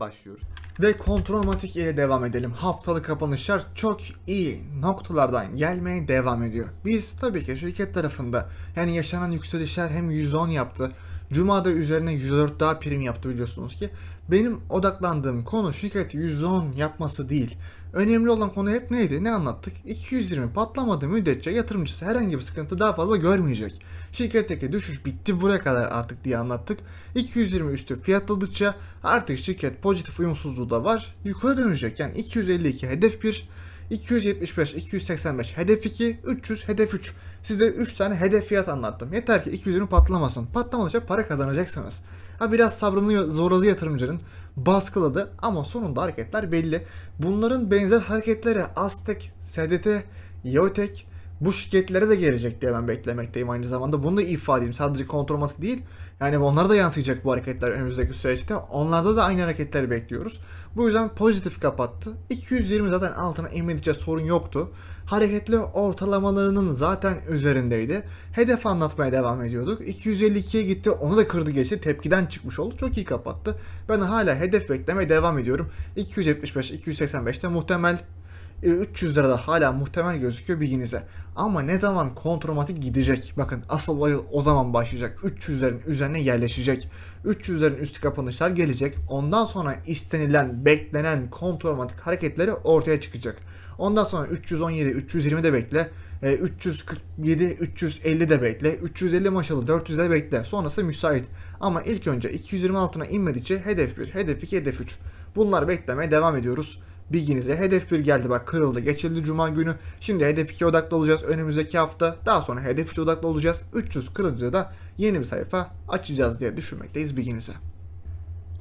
başlıyoruz. Ve kontrolmatik ile devam edelim. Haftalık kapanışlar çok iyi noktalardan gelmeye devam ediyor. Biz tabii ki şirket tarafında yani yaşanan yükselişler hem 110 yaptı. Cuma'da üzerine 104 daha prim yaptı biliyorsunuz ki. Benim odaklandığım konu şirket 110 yapması değil. Önemli olan konu hep neydi? Ne anlattık? 220 patlamadığı müddetçe yatırımcısı herhangi bir sıkıntı daha fazla görmeyecek. Şirketteki düşüş bitti buraya kadar artık diye anlattık. 220 üstü fiyatladıkça artık şirket pozitif uyumsuzluğu da var. Yukarı dönecek yani 252 hedef 1, 275, 285 hedef 2, 300 hedef 3. Size 3 tane hedef fiyat anlattım. Yeter ki 220 patlamasın. Patlamadıkça para kazanacaksınız. Ha biraz sabrını zorladı yatırımcının. Baskıladı ama sonunda hareketler belli. Bunların benzer hareketlere Aztek, SDT, Yotek bu şirketlere de gelecek diye ben beklemekteyim aynı zamanda. Bunu da ifade edeyim. Sadece kontrolmatik değil. Yani onlara da yansıyacak bu hareketler önümüzdeki süreçte. Onlarda da aynı hareketleri bekliyoruz. Bu yüzden pozitif kapattı. 220 zaten altına inmedikçe sorun yoktu. Hareketli ortalamalarının zaten üzerindeydi. Hedef anlatmaya devam ediyorduk. 252'ye gitti. Onu da kırdı geçti. Tepkiden çıkmış oldu. Çok iyi kapattı. Ben hala hedef beklemeye devam ediyorum. 275, 285'te muhtemel 300 lira da hala muhtemel gözüküyor bilginize. Ama ne zaman kontromatik gidecek? Bakın asıl olay o zaman başlayacak. 300'lerin üzerine yerleşecek. 300'lerin üstü kapanışlar gelecek. Ondan sonra istenilen, beklenen kontromatik hareketleri ortaya çıkacak. Ondan sonra 317, 320 de bekle. 347, 350 de bekle. 350 maşalı 400 de bekle. Sonrası müsait. Ama ilk önce 220 altına inmedikçe hedef 1, hedef 2, hedef 3. Bunlar beklemeye devam ediyoruz bilginize. Hedef 1 geldi bak kırıldı geçildi cuma günü. Şimdi hedef 2 odaklı olacağız önümüzdeki hafta. Daha sonra hedef 3 odaklı olacağız. 300 kırılınca da yeni bir sayfa açacağız diye düşünmekteyiz bilginize.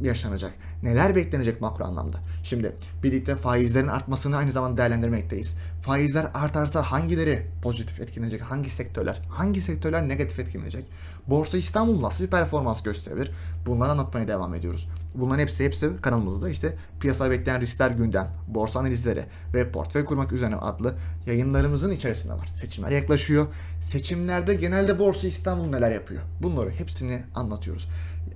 yaşanacak, neler beklenecek makro anlamda. Şimdi birlikte faizlerin artmasını aynı zamanda değerlendirmekteyiz. Faizler artarsa hangileri pozitif etkilenecek, hangi sektörler, hangi sektörler negatif etkilenecek? Borsa İstanbul nasıl bir performans gösterebilir? Bunları anlatmaya devam ediyoruz. Bunların hepsi hepsi kanalımızda işte piyasaya bekleyen riskler gündem, borsa analizleri ve portföy kurmak üzerine adlı yayınlarımızın içerisinde var. Seçimler yaklaşıyor. Seçimlerde genelde Borsa İstanbul neler yapıyor? Bunları hepsini anlatıyoruz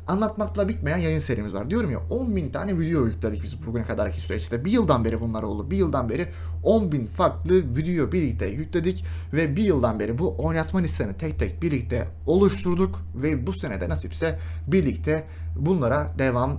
anlatmakla bitmeyen yayın serimiz var. Diyorum ya 10 bin tane video yükledik biz bugüne kadarki süreçte. Bir yıldan beri bunlar oldu. Bir yıldan beri 10 bin farklı video birlikte yükledik ve bir yıldan beri bu oynatma listesini tek tek birlikte oluşturduk ve bu senede nasipse birlikte bunlara devam